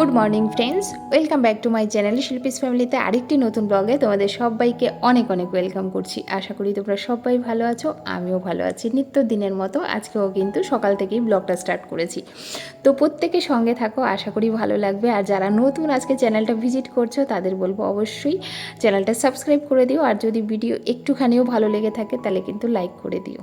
Good morning friends, welcome back to my channel Shilpi's ফ্যামিলিতে আরেকটি নতুন ব্লগে তোমাদের সবাইকে অনেক অনেক ওয়েলকাম করছি। আশা করি তোমরা সবাই ভালো আছো, আমিও ভালো আছি। নিত্য দিনের মতো আজকেও কিন্তু সকাল থেকেই ব্লগটা স্টার্ট করেছি। তো প্রত্যেকে সঙ্গে থাকো, আশা করি ভালো লাগবে। আর যারা নতুন আজকে চ্যানেলটা ভিজিট করছ, তাদের বলব অবশ্যই চ্যানেলটা সাবস্ক্রাইব করে দিও। আর যদি ভিডিও একটুখানিও ভালো লেগে থাকে, তাহলে কিন্তু লাইক করে দিও।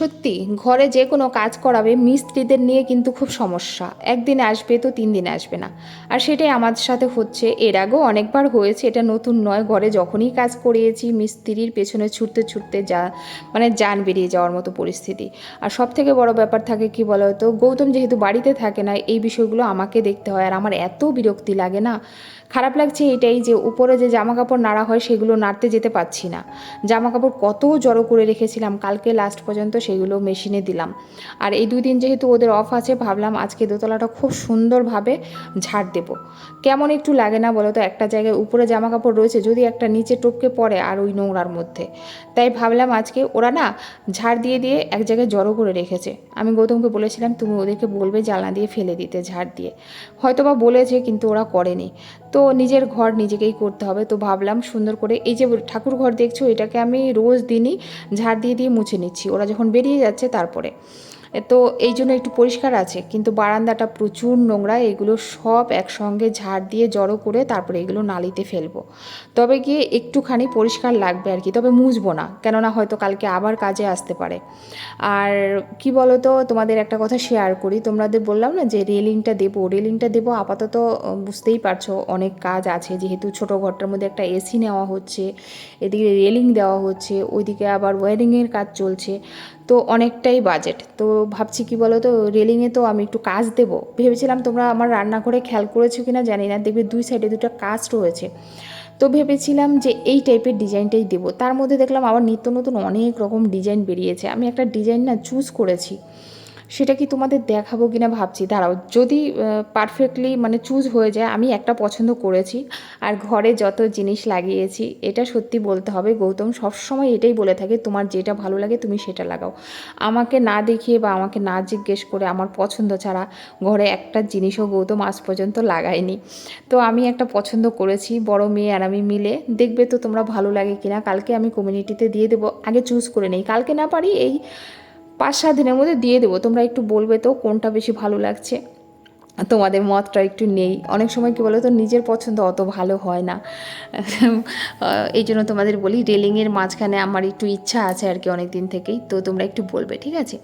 সত্যি, ঘরে যে কোনো কাজ করাবে মিস্ত্রিদের নিয়ে কিন্তু খুব সমস্যা। একদিন আসবে তো তিন দিন আসবে না। আর সেটাই আমার সাথে হচ্ছে। এর আগেও অনেকবার হয়েছে, এটা নতুন নয়। ঘরে যখনই কাজ করিয়েছি, মিস্ত্রির পেছনে ছুটতে ছুটতে যা মানে যান বেরিয়ে যাওয়ার মতো পরিস্থিতি। আর সব থেকে বড় ব্যাপার থাকে কি বলো তো গৌতম যেহেতু বাড়িতে থাকে না, এই বিষয়গুলো আমাকে দেখতে হয়। আর আমার এত বিরক্তি লাগে না। খারাপ লাগছে এটাই যে উপরে যে জামা কাপড় নাড়া হয় সেগুলো নাড়তে যেতে পারছি না। জামা কাপড় কত জড়ো করে রেখেছিলাম, কালকে লাস্ট পর্যন্ত সেগুলো মেশিনে দিলাম। আর এই দুই দিন যেহেতু ওদের অফ আছে, ভাবলাম আজকে দোতলাটা খুব সুন্দরভাবে ঝাড় দেব। কেমন একটু লাগে না বলো তো একটা জায়গায় উপরে জামা কাপড় রয়েছে, যদি একটা নিচে টপকে পড়ে আর ওই নোংরার মধ্যে। তাই ভাবলাম আজকে ওরা না ঝাড় দিয়ে দিয়ে এক জায়গায় জড়ো করে রেখেছে। আমি গৌতমকে বলেছিলাম, তুমি ওদেরকে বলবে জ্বালা দিয়ে ফেলে দিতে ঝাড় দিয়ে। হয়তোবা বলেছে কিন্তু ওরা করেনি। তো নিজের ঘর নিজেকেই করতে হবে। তো ভাবলাম সুন্দর করে এই যে ঠাকুর ঘর দেখছ, এটাকে আমি রোজ দিনই ঝাড় দিয়ে দিয়ে মুছে নিচ্ছি। ওরা যখন বেরিয়ে যাচ্ছে তারপরে। তো এই জন্য একটু পরিষ্কার আছে, কিন্তু বারান্দাটা প্রচুর নোংরা, এগুলো সব একসঙ্গে ঝাড় দিয়ে জড়ো করে তারপরে এগুলো নালিতে ফেলব। তবে গিয়ে একটুখানি পরিষ্কার লাগবে আর কি, তবে মুছবো না, কেননা হয়তো কালকে আবার কাজে আসতে পারে। আর কি বলো তো তোমাদের একটা কথা শেয়ার করি, তোমাদের বললাম না যে রেলিংটা দেবো রেলিংটা দেবো আপাতত বুঝতেই পারছ অনেক কাজ আছে, যেহেতু ছোটো ঘরটার মধ্যে একটা এসি নেওয়া হচ্ছে, এদিকে রেলিং দেওয়া হচ্ছে, ওইদিকে আবার ওয়ারিংয়ের কাজ চলছে। তো অনেকটাই বাজেট তো ভাবছি কি বলো তো রেলিংয়ে তো আমি একটু কাজ দেবো। ভেবেছিলাম তোমরা আমার রান্নাঘরে খেয়াল করেছ কি না জানি না, দেখবে দুই সাইডে দুটো কাজ রয়েছে। তো ভেবেছিলাম যে এই টাইপের ডিজাইনটাই দেবো। তার মধ্যে দেখলাম আবার নিত্য নতুন অনেক রকম ডিজাইন বেরিয়েছে। আমি একটা ডিজাইন না চুজ করেছি। সেটা কি তোমাদের দেখাবো কিনা ভাবছি। দাঁড়াও, যদি পারফেক্টলি মানে চুজ হয়ে যায়, আমি একটা পছন্দ করেছি আর ঘরে যত জিনিস লাগিয়েছি, এটা সত্যি বলতে হবে, গৌতম সবসময় এটাই বলে থাকে, তোমার যেটা ভালো লাগে তুমি সেটা লাগাও। আমাকে না দেখিয়ে বা আমাকে না জিজ্ঞেস করে আমার পছন্দ ছাড়া ঘরে একটা জিনিসও গৌতম আজ পর্যন্ত লাগায়নি। তো আমি একটা পছন্দ করেছি, বড় মেয়ে আর আমি মিলে। দেখবে তো তোমরা ভালো লাগে কিনা, কালকে আমি কমিউনিটিতে দিয়ে দেবো, আগে চুজ করে নেই। কালকে না পারি, এই পাঁচ সাত দিনের মধ্যে দিয়ে দেবো। তোমরা একটু বলবে তো কোনটা বেশি ভালো লাগছে? তোমাদের মতটা একটু নেই। অনেক সময় কী বলো তো নিজের পছন্দ অত ভালো হয় না। এই জন্য তোমাদের বলি রেলিংয়ের মাঝখানে আমার একটু ইচ্ছা আছে আর কি অনেক দিন থেকেই। তো তোমরা একটু বলবে, ঠিক আছে?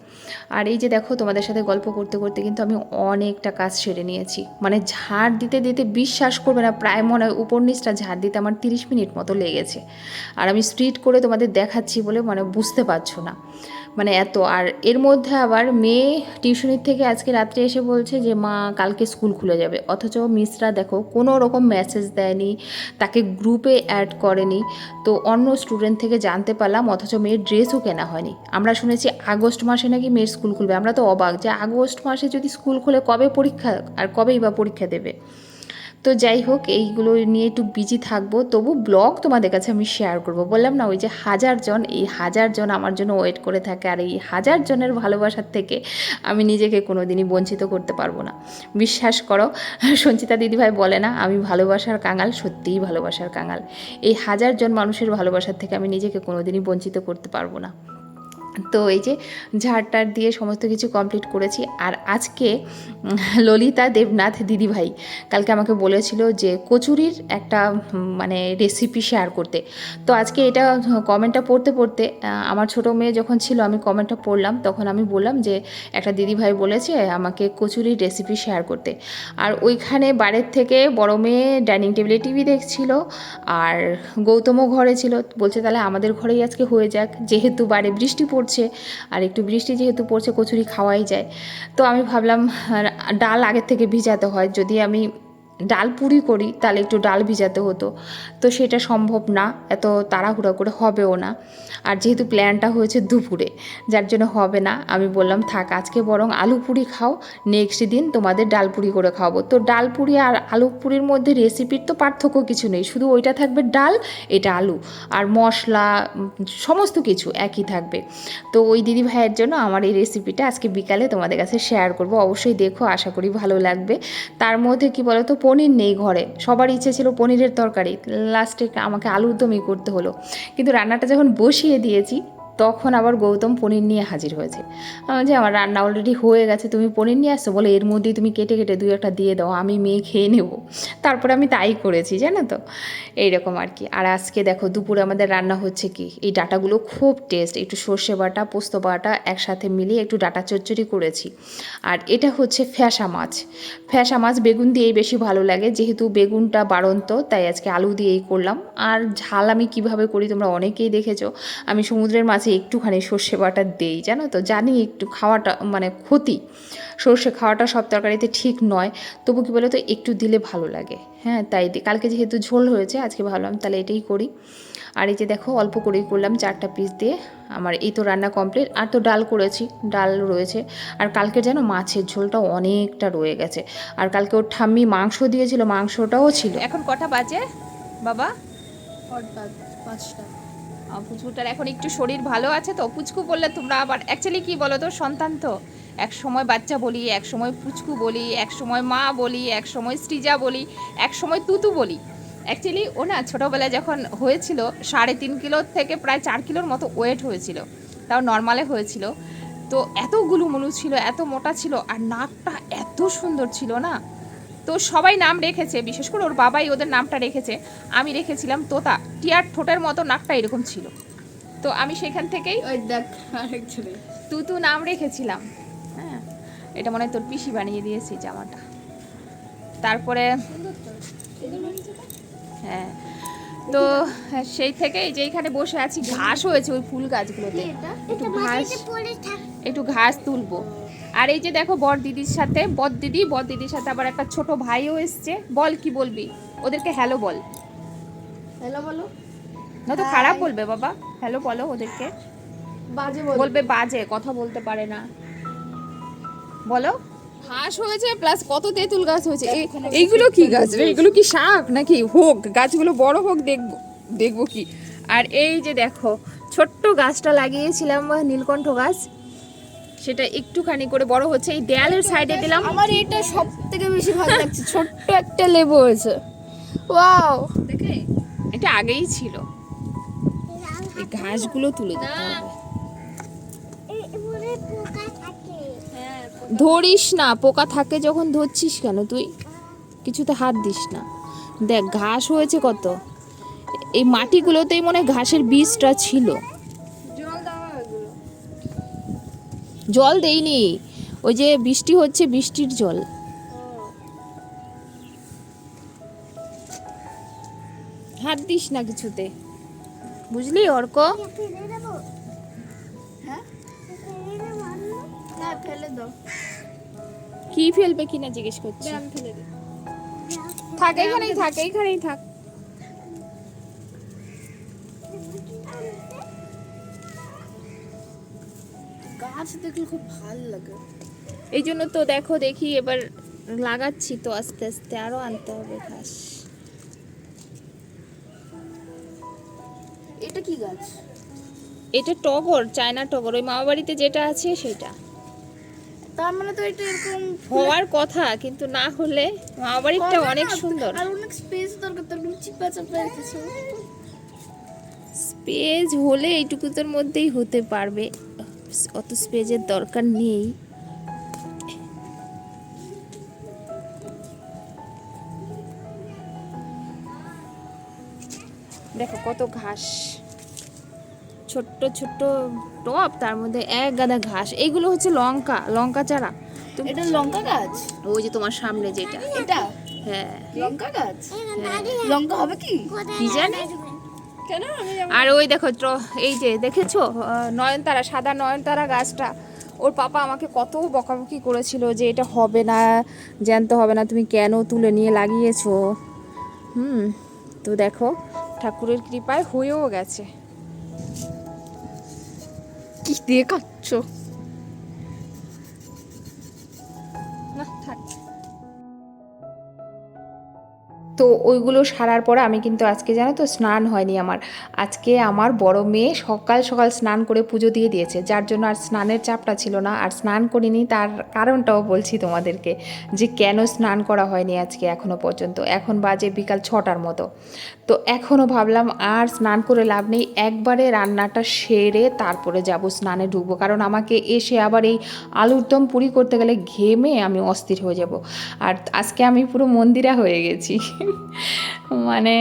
আর এই যে দেখো, তোমাদের সাথে গল্প করতে করতে কিন্তু আমি অনেকটা কাজ সেরে নিয়েছি। মানে ঝাড় দিতে দিতে বিশ্বাস করবে না, প্রায় মনে হয় উপর নিচটা ঝাড় দিতে আমার তিরিশ মিনিট মতো লেগেছে। আর আমি স্ট্রিট করে তোমাদের দেখাচ্ছি বলে মানে বুঝতে পারছ না। মানে এত। আর এর মধ্যে আবার মেয়ে টিউশনির থেকে আজকে রাত্রে এসে বলছে যে, মা, কালকে স্কুল খুলে যাবে। অথচ মিসরা দেখো, কোনো রকম মেসেজ দেয়নি, তাকে গ্রুপে অ্যাড করেনি। তো অন্য স্টুডেন্ট থেকে জানতে পারলাম, অথচ মেয়ের ড্রেসও কেনা হয়নি। আমরা শুনেছি আগস্ট মাসে নাকি মেয়ের স্কুল খুলবে। আমরা তো অবাক যে আগস্ট মাসে যদি স্কুল খুলে, কবে পরীক্ষা, আর কবেই বা পরীক্ষা দেবে? তো যাই হোক, এইগুলো নিয়ে একটু বিজি থাকব। তবু ব্লগ তোমাদের কাছে আমি শেয়ার করব। বললাম না, ওই যে হাজার জন, এই হাজার জন আমার জন্য ওয়েট করে থাকে। আর এই হাজার জনের ভালোবাসার থেকে আমি নিজেকে কোনো দিনই বঞ্চিত করতে পারব না। বিশ্বাস করো, সঞ্চিতা দিদিভাই বলে না, আমি ভালোবাসার কাঙাল, সত্যিই ভালোবাসার কাঙাল। এই হাজার জন মানুষের ভালোবাসার থেকে আমি নিজেকে কোনো দিনই বঞ্চিত করতে পারব না। তো এই যে ঝাড়টার দিয়ে সমস্ত কিছু কমপ্লিট করেছি। আর আজকে ললিতা দেবনাথ দিদিভাই কালকে আমাকে বলেছিল যে কচুরির একটা মানে রেসিপি শেয়ার করতে। তো আজকে এটা কমেন্টটা পড়তে পড়তে আমার ছোটো মেয়ে যখন ছিল আমি কমেন্টটা পড়লাম, তখন আমি বললাম যে একটা দিদিভাই বলেছে আমাকে কচুরির রেসিপি শেয়ার করতে। আর ওইখানে বাড়ির থেকে বড় মেয়ে ডাইনিং টেবিলে টিভি দেখছিল, আর গৌতমও ঘরে ছিল। বলছে তাহলে আমাদের ঘরেই আজকে হয়ে যাক। যেহেতু বাড়ি বৃষ্টি পড়ছে পড়ছে আর একটু বৃষ্টি যেহেতু পড়ছে কচুরি খাওয়াই যায়। তো আমি ভাবলাম ডাল আগের থেকে ভিজাতে হয়। যদি আমি ডাল পুরি করি, তাহলে একটু ডাল ভিজাতে হতো। তো সেটা সম্ভব না, এত তাড়াহুড়া করে হবেও না। আর যেহেতু প্ল্যানটা হয়েছে দুপুরে, যার জন্য হবে না, আমি বললাম, থাক, আজকে বরং আলু পুরি খাও নেক্সট দিন তোমাদের ডাল পুরি করে খাওয়াবো। তো ডাল পুরি আর আলু পুরির মধ্যে রেসিপির তো পার্থক্য কিছু নেই, শুধু ওইটা থাকবে ডাল, এটা আলু। আর মশলা, সমস্ত কিছু একই থাকবে। তো ওই দিদি ভাইয়ের জন্য আমার এই রেসিপিটা আজকে বিকালে তোমাদের কাছে শেয়ার করব। অবশ্যই দেখো, আশা করি ভালো লাগবে। তার মধ্যে কি বলো তো পনির নেই ঘরে। সবার ইচ্ছে ছিল পনিরের তরকারি। লাস্টে আমাকে আলুর দমই করতে হলো। কিন্তু রান্নাটা যখন বসিয়ে দিয়েছি তখন আবার গৌতম পনির নিয়ে হাজির হয়েছে। যে আমার রান্না অলরেডি হয়ে গেছে, তুমি পনির নিয়ে আসছো, বলে এর মধ্যেই তুমি কেটে কেটে দুই একটা দিয়ে দাও, আমি মেয়ে খেয়ে নেব। তারপরে আমি তাই করেছি, জানো তো? এইরকম আর কি। আর আজকে দেখো, দুপুরে আমাদের রান্না হচ্ছে কি? এই ডাটাগুলো খুব টেস্ট একটু সর্ষে বাটা, পোস্ত বাটা একসাথে মিলিয়ে একটু ডাটা চচ্চড়ি করেছি। আর এটা হচ্ছে ফ্যাসা মাছ। ফ্যাসা মাছ বেগুন দিয়েই বেশি ভালো লাগে, যেহেতু বেগুনটা বাড়ন্ত, তাই আজকে আলু দিয়েই করলাম। আর ঝাল আমি কীভাবে করি তোমরা অনেকেই দেখেছ, আমি সমুদ্রের মাছে একটুখানি সর্ষে বাটা দেই জানো তো? জানি একটু খাওয়াটা মানে ক্ষতি। সর্ষে খাওয়াটা সব তরকারিতে ঠিক নয় তবু কী বলো তো একটু দিলে ভালো লাগে। হ্যাঁ তাই দিই কালকে যেহেতু ঝোল হয়েছে আজকে ভাবলাম তাহলে এটাই করি। আর এই যে দেখো অল্প করেই করলাম চারটা পিস দিয়ে। আমার এই তো রান্না কমপ্লিট আর তো ডাল করেছি ডাল রয়েছে। আর কালকে যেন মাছের ঝোলটা অনেকটা রয়ে গেছে। আর কালকে ওর ঠাম্মি মাংস দিয়েছিল মাংসটাও ছিল। এখন কটা বাজে বাবা? পাঁচটা। পুচকুটার এখন একটু শরীর ভালো আছে তো, পুচকু বললে তোমরা আবার অ্যাকচুয়ালি কি বলো তো সন্তান তো। এক সময় বাচ্চা বলি, এক সময় পুচকু বলি, এক সময় মা বলি, এক সময় সৃজা বলি, এক সময় তুতু বলি। অ্যাকচুয়ালি ও না ছোটোবেলায় যখন হয়েছিল, সাড়ে তিন কিলো থেকে প্রায় চার কিলোর মতো ওয়েট হয়েছিল, তাও নর্মালে হয়েছিল। তো এত গুলুমুলু ছিল, এত মোটা ছিল, আর নাকটা এত সুন্দর ছিল না। তো সবাই নাম রেখেছে, বিশেষ করে ওর বাবাই ওদের নামটা রেখেছে। আমি রেখেছিলাম তোতা। টিয়ার ঠোঁটের মতো নাকটা এরকম ছিল। তো আমি সেখান থেকেই ওই দেখ আরেকজনে। তুতু নাম রেখেছিলাম। হ্যাঁ এটা মনে হয় তোর পিসি বানিয়ে দিয়েছি জামাটা। তারপরে হ্যাঁ তো সেই থেকে এই যে এখানে বসে আছি ঘাস হয়েছে ওই ফুল গাছগুলোতে। একটু ঘাস একটু ঘাস তুলবো। আর এই যে দেখো বর দিদির সাথে বর দিদি বর দিদির সাথে আবার একটা ছোট ভাইও এসছে। বল কি বলবি? ওদেরকে হ্যালো বল। হ্যালো বলো? না তো খারাপ বলবে বাবা। হ্যালো বলো ওদেরকে। বাজে বলবে বাজে কথা বলতে পারে না। বলো। ঘাস হয়েছে প্লাস কত তেঁতুল গাছ হয়েছে। এই- এইগুলো কি গাছ? রে এগুলো কি শাক নাকি? হোক গাছগুলো বড় হোক দেখব দেখব কি। আর এই যে দেখো ছোট্ট গাছটা লাগিয়েছিলাম নীলকণ্ঠ গাছ। সেটা একটুখানি করে বড় হচ্ছে। এই দেয়ালের সাইডে দিলাম। আমার এটা সব থেকে বেশি ভালো লাগছে। ছোট্ট একটা লেবু হয়েছে। ওয়াও। দেখে? আগেই ছিল। এই ঘাসগুলো তুলে দিতে হবে। ধরিস না। পোকা থাকে যখন ধরছিস কেন তুই? কিছুতে হাত দিস না। দেখ ঘাস হয়েছে কত? এই মাটিগুলোতেই মনে হয় ঘাসের বীজটা ছিল। জল দাও জল দেইনি। ওই যে বৃষ্টি হচ্ছে বৃষ্টির জল। হাত দিস না কিছুতে। বুঝলি অর্ক? হ্যাঁ? না ফেলে দাও। কি ফেলবে কিনা জিজ্ঞেস করছি। থাক এখানেই থাক এইখানেই থাক। গাছ দেখলে খুব ভালো লাগে। এই জন্য তো দেখো দেখি এবার লাগাচ্ছি তো আস্তে আস্তে আরও আনতে হবে ঘাস। কি গাছ? এটা টগর চায়না টগর ওই মামা বাড়িতে যেটা আছে সেটা। তার মানে তো এটা এরকম হওয়ার কথা কিন্তু না হলে মামা বাড়িটা অনেক সুন্দর। আর অনেক স্পেস দরকার তার চিপা চাপা রেখেছো স্পেস হলে এইটুকুতের মধ্যেই হতে পারবে। অত স্পেসের দরকার নেই। দেখো কত ঘাস। ছোট্ট ছোট্ট টপ তার মধ্যে এক গাদা ঘাস। এইগুলো হচ্ছে লঙ্কা লঙ্কা চারা। এটা লঙ্কা গাছ? ওই যে তোমার সামনে যেটা। এটা? হ্যাঁ। লঙ্কা গাছ? লঙ্কা হবে কি? কি জানি? আর ওই দেখো ট্র- এই যে দেখেছ? নয়নতারা সাদা নয়নতারা গাছটা। ওর পাপা আমাকে কত বকাবকি করেছিল যে এটা হবে না জ্যান্ত হবে না তুমি কেন তুলে নিয়ে লাগিয়েছো? হুম তো দেখো ঠাকুরের কৃপায় হয়েও গেছে। কি দিয়ে কাটছ? তো ওইগুলো সারার পরে আমি কিন্তু আজকে জানো তো স্নান হয়নি আমার। আজকে আমার বড় মেয়ে সকাল সকাল স্নান করে পুজো দিয়ে দিয়েছে। যার জন্য আর স্নানের চাপটা ছিল না। আর স্নান করিনি, তার কারণটাও বলছি তোমাদেরকে যে কেন স্নান করা হয়নি আজকে এখনও পর্যন্ত। এখন বাজে বিকাল ছটার মতো। তো এখনও ভাবলাম আর স্নান করে লাভ নেই। একবারে রান্নাটা সেরে তারপরে যাব স্নানে ঢুকবো। কারণ আমাকে এসে আবার এই আলুর দম পুরি করতে গেলে ঘেমে আমি অস্থির হয়ে যাব। আর আজকে আমি পুরো মন্দিরা হয়ে গেছি। মানে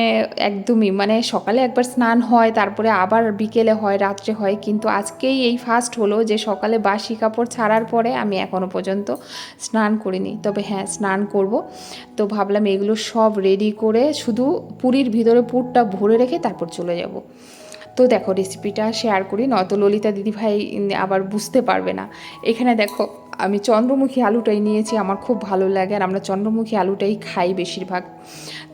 একদমই মানে সকালে একবার স্নান হয়, তারপরে আবার বিকেলে হয়, রাত্রে হয়, কিন্তু আজকেই এই ফার্স্ট হলো যে সকালে বাসি কাপড় ছাড়ার পরে আমি এখনও পর্যন্ত স্নান করিনি। তবে হ্যাঁ স্নান করব। তো ভাবলাম এগুলো সব রেডি করে শুধু পুরীর ভিতরে পুরটা ভরে রেখে তারপর চলে যাব। তো দেখো রেসিপিটা শেয়ার করি, নয়তো ললিতা দিদিভাই আবার বুঝতে পারবে না। এখানে দেখো আমি চন্দ্রমুখী আলুটাই নিয়েছি, আমার খুব ভালো লাগে আর আমরা চন্দ্রমুখী আলুটাই খাই বেশিরভাগ।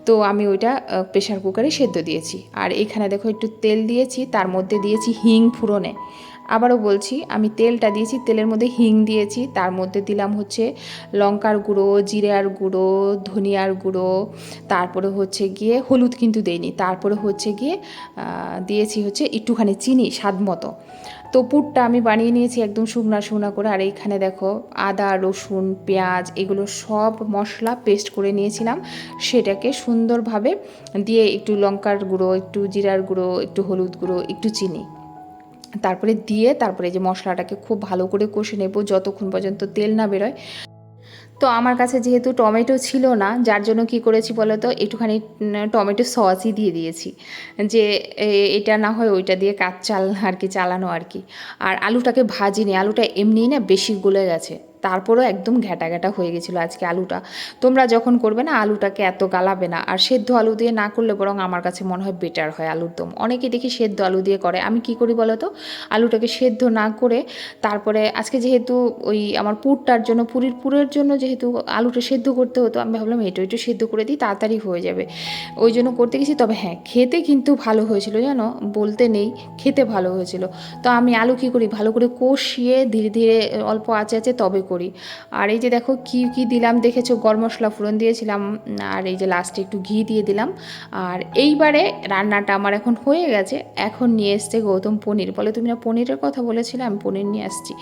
তো আমি ওইটা প্রেশার কুকারে সেদ্ধ দিয়েছি। আর এখানে দেখো একটু তেল দিয়েছি, তার মধ্যে দিয়েছি হিং ফুরনে। আবারও বলছি, আমি তেলটা দিয়েছি, তেলের মধ্যে হিং দিয়েছি, তার মধ্যে দিলাম হচ্ছে লঙ্কার গুঁড়ো, জিরার গুঁড়ো, ধনিয়ার গুঁড়ো, তারপরে হচ্ছে গিয়ে হলুদ কিন্তু দেইনি, তারপরে হচ্ছে গিয়ে দিয়েছি হচ্ছে একটুখানি চিনি স্বাদ মতো। তো পুরটা আমি বানিয়ে নিয়েছি একদম শুকনা শুকনা করে, আর এইখানে দেখো আদা, রসুন, পেঁয়াজ, এগুলো সব মশলা পেস্ট করে নিয়েছিলাম, সেটাকে সুন্দরভাবে দিয়ে একটু লঙ্কার গুঁড়ো, একটু জিরার গুঁড়ো, একটু হলুদ গুঁড়ো, একটু চিনি। তারপরে দিয়ে তারপরে যে মশলাটাকে খুব ভালো করে কষে নেব যতক্ষণ পর্যন্ত তেল না বেরোয়। তো আমার কাছে যেহেতু টমেটো ছিল না, যার জন্য কি করেছি বলো তো একটুখানি টমেটো সসই দিয়ে দিয়েছি। যে এটা না হয় ওইটা দিয়ে কাজ চাল আর কি চালানো আর কি। আর আলুটাকে ভাজিনি, আলুটা এমনিই না বেশি গলে গেছে। তারপরেও একদম ঘ্যাটা ঘ্যাটা হয়ে গেছিল আজকে আলুটা। তোমরা যখন করবে না, আলুটাকে এত গালাবে না। আর সেদ্ধ আলু দিয়ে না করলে বরং আমার কাছে মনে হয় বেটার হয় আলুর দম। অনেকে দেখি সেদ্ধ আলু দিয়ে করে। আমি কি করি বলো তো? আলুটাকে সেদ্ধ না করে তারপরে আজকে যেহেতু ওই আমার পুরটার জন্য, পুরীর, পুরের জন্য যেহেতু আলুটা সেদ্ধ করতে হতো, আমি ভাবলাম এটা একটু সেদ্ধ করে দিই, তাড়াতাড়ি হয়ে যাবে। ওই জন্য করতে গেছি, তবে হ্যাঁ খেতে কিন্তু ভালো হয়েছিল জানো? বলতে নেই, খেতে ভালো হয়েছিল। তো আমি আলু কী করি? ভালো করে কষিয়ে ধীরে ধীরে, অল্প আঁচে আঁচে তবে করি। আর এই যে দেখো কি কি দিলাম দেখেছ? গরম মশলা ফোড়ন দিয়েছিলাম, আর এই যে লাস্টে একটু ঘি দিয়ে দিলাম। আর এইবারে রান্নাটা আমার এখন হয়ে গেছে। এখন নিয়ে এসছে গৌতম পনির। বলে, তুমি না পনিরের কথা বলেছিলে? আমি পনির নিয়ে আসছি।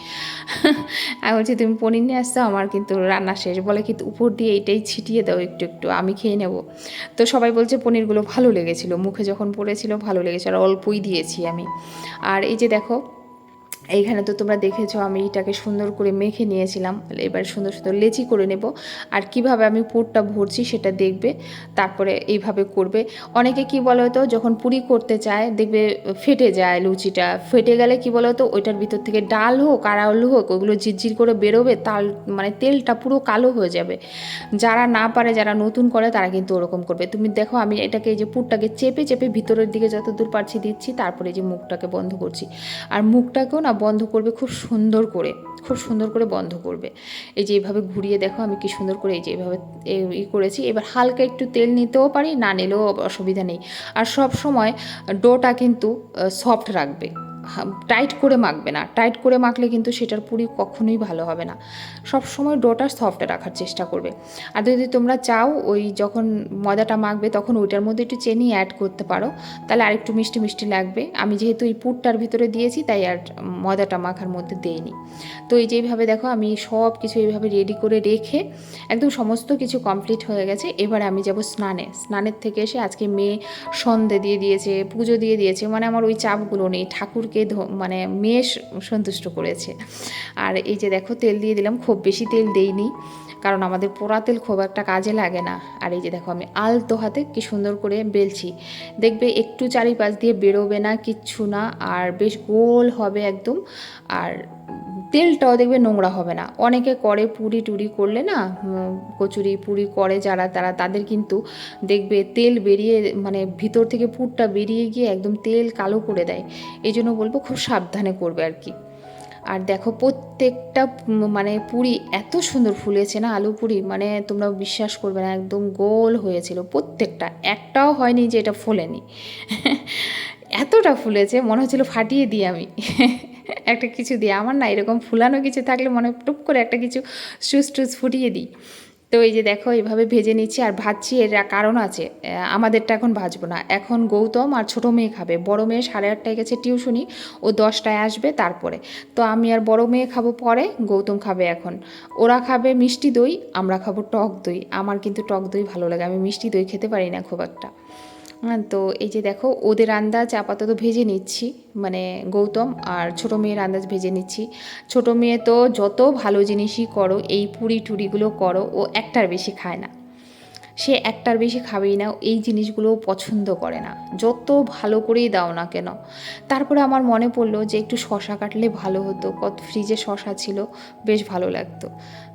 আমি বলছি, তুমি পনির নিয়ে আসছো? আমার কিন্তু রান্না শেষ। বলে, কিন্তু উপর দিয়ে এইটাই ছিটিয়ে দাও একটু একটু। আমি খেয়ে নেব। তো সবাই বলছে, পনিরগুলো ভালো লেগেছিলো। মুখে যখন পড়েছিল, ভালো লেগেছে। আর অল্পই দিয়েছি আমি। আর এই যে দেখো এইখানে তো তোমরা দেখেছ, আমি এটাকে সুন্দর করে মেখে নিয়েছিলাম। এবার সুন্দর সুন্দর লেচি করে নেব। আর কীভাবে আমি পুরটা ভরছি সেটা দেখবে, তারপরে এইভাবে করবে। অনেকে কি বলো তো যখন পুরি করতে চায়, দেখবে ফেটে যায় লুচিটা। ফেটে গেলে কি বলো তো ওইটার ভিতর থেকে ডাল হোক আর আলু হোক, ওগুলো ঝিরঝির করে বেরোবে তাল মানে তেলটা পুরো কালো হয়ে যাবে। যারা না পারে, যারা নতুন করে, তারা কিন্তু ওরকম করবে। তুমি দেখো, আমি এটাকে এই যে পুরটাকে চেপে চেপে ভিতরের দিকে যত দূর পারছি দিচ্ছি, তারপরে যে মুখটাকে বন্ধ করছি। আর মুখটাকেও না বন্ধ করবে, খুব সুন্দর করে, খুব সুন্দর করে বন্ধ করবে। এই যে এইভাবে ঘুরিয়ে দেখো আমি কি সুন্দর করে এই যে এইভাবে ই করেছি। এবার হালকা একটু তেল নিতেও পারি, না নিলেও অসুবিধা নেই। আর সব সময় ডোটা কিন্তু সফট রাখবে। টাইট করে মাখবে না। টাইট করে মাখলে কিন্তু সেটার পুরি কখনোই ভালো হবে না। সব সময় ডোটা সফট রাখার চেষ্টা করবে। আর যদি তোমরা চাও ওই যখন ময়দাটা মাখবে তখন ওইটার মধ্যে একটু চেনি অ্যাড করতে পারো। তাহলে আরেকটু মিষ্টি মিষ্টি লাগবে। আমি যেহেতু এই পুরটার ভিতরে দিয়েছি তাই আর ময়দাটা মাখার মধ্যে দেইনি। তো এই যেভাবে দেখো আমি সব কিছু এইভাবে রেডি করে রেখে একদম সমস্ত কিছু কমপ্লিট হয়ে গেছে। এবার আমি যাব স্নানে। স্নানের থেকে এসে আজকে মেয়ে সন্ধে দিয়ে দিয়েছে, পুজো দিয়ে দিয়েছে। মানে আমার ওই চাপগুলো নেই। ঠাকুরকে ধ- মানে মেয়ে সন্তুষ্ট করেছে। আর এই যে দেখো, তেল দিয়ে দিলাম, খুব বেশি তেল দেইনি, কারণ আমাদের পোড়া তেল খুব একটা কাজে লাগে না। আর এই যে দেখো, আমি আলতো হাতে কি সুন্দর করে বেলছি। দেখবে একটু চারিপাশ দিয়ে বেরোবে না, কিচ্ছু না, আর বেশ গোল হবে একদম। আর তেলটাও দেখবে নোংরা হবে না। অনেকে করে পুরি টুরি করলে না কচুরি পুরি করে যারা, তারা, তাদের কিন্তু দেখবে তেল বেরিয়ে মানে ভিতর থেকে পুরটা বেরিয়ে গিয়ে একদম তেল কালো করে দেয়। এই জন্য বলব খুব সাবধানে করবে আর কি। আর দেখো প্রত্যেকটা মানে পুরি এত সুন্দর ফুলেছে না আলু পুরি মানে তোমরা বিশ্বাস করবে না, একদম গোল হয়েছিল প্রত্যেকটা। একটাও হয়নি যে এটা ফোলেনি। এতটা ফুলেছে মনে হচ্ছিল ফাটিয়ে দিই আমি। একটা কিছু দিয়ে। আমার না এরকম ফুলানো কিছু থাকলে মনে টুপ করে একটা কিছু সুস টুস ফুটিয়ে দিই। তো এই যে দেখো, এইভাবে ভেজে নিচ্ছি আর ভাজছি। এর কারণ আছে আমাদেরটা এখন ভাজবো না। এখন গৌতম আর ছোটো মেয়ে খাবে। বড়ো মেয়ে সাড়ে আটটায় গেছে টিউশনি, ও দশটায় আসবে তারপরে। তো আমি আর বড়ো মেয়ে খাব পরে, গৌতম খাবে এখন। ওরা খাবে মিষ্টি দই, আমরা খাব টক দই। আমার কিন্তু টক দই ভালো লাগে। আমি মিষ্টি দই খেতে পারি না খুব একটা। তো এই যে দেখো, ওদের আন্দাজ আপাতত ভেজে নিচ্ছি। মানে গৌতম আর ছোটো মেয়ের আন্দাজ ভেজে নিচ্ছি। ছোটো মেয়ে তো যত ভালো জিনিসই করো, এই পুরি টুরিগুলো করো, ও একটার বেশি খায় না। সে একটার বেশি খাবেই না এই জিনিসগুলো পছন্দ করে না। যত ভালো করেই দাও না কেন। তারপরে আমার মনে পড়ল যে একটু শশা কাটলে ভালো হতো, কত ফ্রিজে শশা ছিল, বেশ ভালো লাগতো।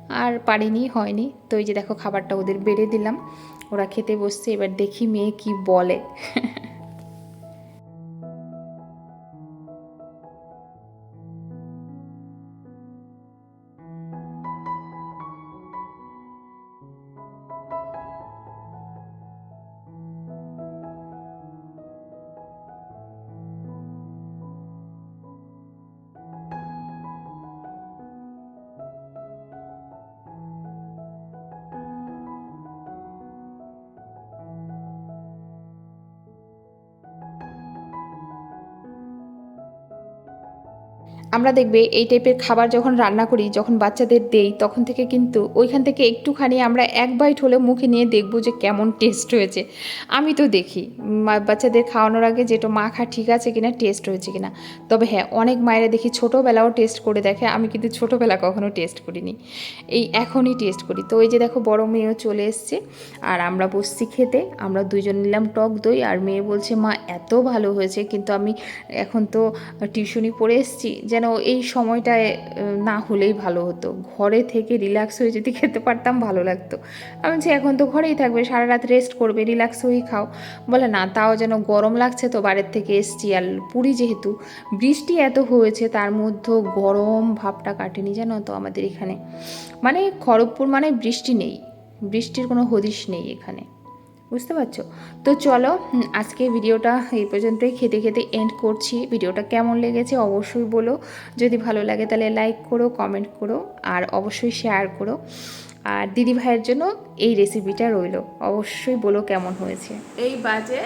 আর পারিনি, হয়নি। তো এই যে দেখো, খাবারটা ওদের বেড়ে দিলাম। ওরা খেতে বসছে এবার দেখি মেয়ে কি বলে। আমরা দেখবে এই টাইপের খাবার যখন রান্না করি, যখন বাচ্চাদের দেই, তখন থেকে কিন্তু ওইখান থেকে একটুখানি আমরা এক বাইট হলে মুখে নিয়ে দেখব যে কেমন টেস্ট হয়েছে। আমি তো দেখি। বাচ্চাদের খাওয়ানোর আগে যেটা মাখা ঠিক আছে কিনা টেস্ট হয়েছে কিনা। তবে হ্যাঁ অনেক মায়েরা দেখি ছোটোবেলাও টেস্ট করে দেখে। আমি কিন্তু ছোটোবেলা কখনো টেস্ট করিনি। এই এখনই টেস্ট করি। তো ওই যে দেখো, বড় মেয়েও চলে এসছে। আর আমরা বসছি খেতে। আমরা দুজন নিলাম টক দই। আর মেয়ে বলছে, মা, এত ভালো হয়েছে। কিন্তু আমি এখন তো টিউশনি পড়ে এসেছি। যেন এই সময়টায় না হলেই ভালো হতো। ঘরে থেকে রিল্যাক্স হয়ে যদি খেতে পারতাম, ভালো লাগতো। আমি বলছি, এখন তো ঘরেই থাকবে। সারা রাত রেস্ট করবে রিল্যাক্স হয়েই খাও। বলে, না তাও যেন গরম লাগছে তো বাইরের থেকে এসছি। আর পুরী যেহেতু বৃষ্টি এত হয়েছে, তার মধ্যে গরম ভাবটা কাটেনি জানো তো আমাদের এখানে। মানে খড়গপুর মানে বৃষ্টি নেই, বৃষ্টির কোনো হদিশ নেই এখানে। বুঝতে পারছ? তো চলো আজকে ভিডিওটা এই পর্যন্তই খেতে খেতে এন্ড করছি। ভিডিওটা কেমন লেগেছে অবশ্যই বলো। যদি ভালো লাগে তাহলে লাইক করো কমেন্ট করো, আর অবশ্যই শেয়ার করো। আর দিদি ভাইয়ের জন্য এই রেসিপিটা রইল। অবশ্যই বলো কেমন হয়েছে। এই বাজে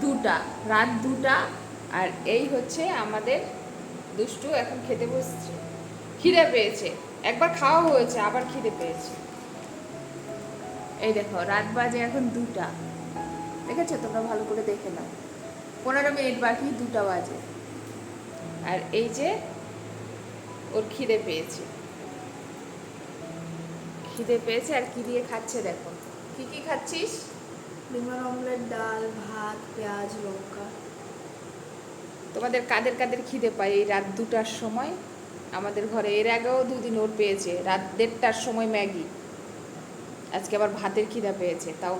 দুটা, রাত দুটা, আর এই হচ্ছে আমাদের দুষ্টু এখন খেতে বসছে। খিদে পেয়েছে, একবার খাওয়া হয়েছে, আবার খিদে পেয়েছে। এই দেখো, রাত বাজে এখন দুটা। দেখেছ? তোমরা ভালো করে দেখে নাও। পনেরো মিনিট বাকি, দুটা বাজে। আর এই যে, ওর খিদে পেয়েছে। খিদে পেয়েছে, আর কি দিয়ে খাচ্ছে দেখো? কি কি খাচ্ছিস? ডিমের অমলেট, ডাল, ভাত, পেঁয়াজ, লঙ্কা। তোমাদের কাদের কাদের খিদে পায় এই রাত দুটার সময়? আমাদের ঘরে এর আগেও দুদিন ওর পেয়েছে। রাত দেড়টার সময় ম্যাগি। আজকে আবার ভাতের খিদা পেয়েছে, তাও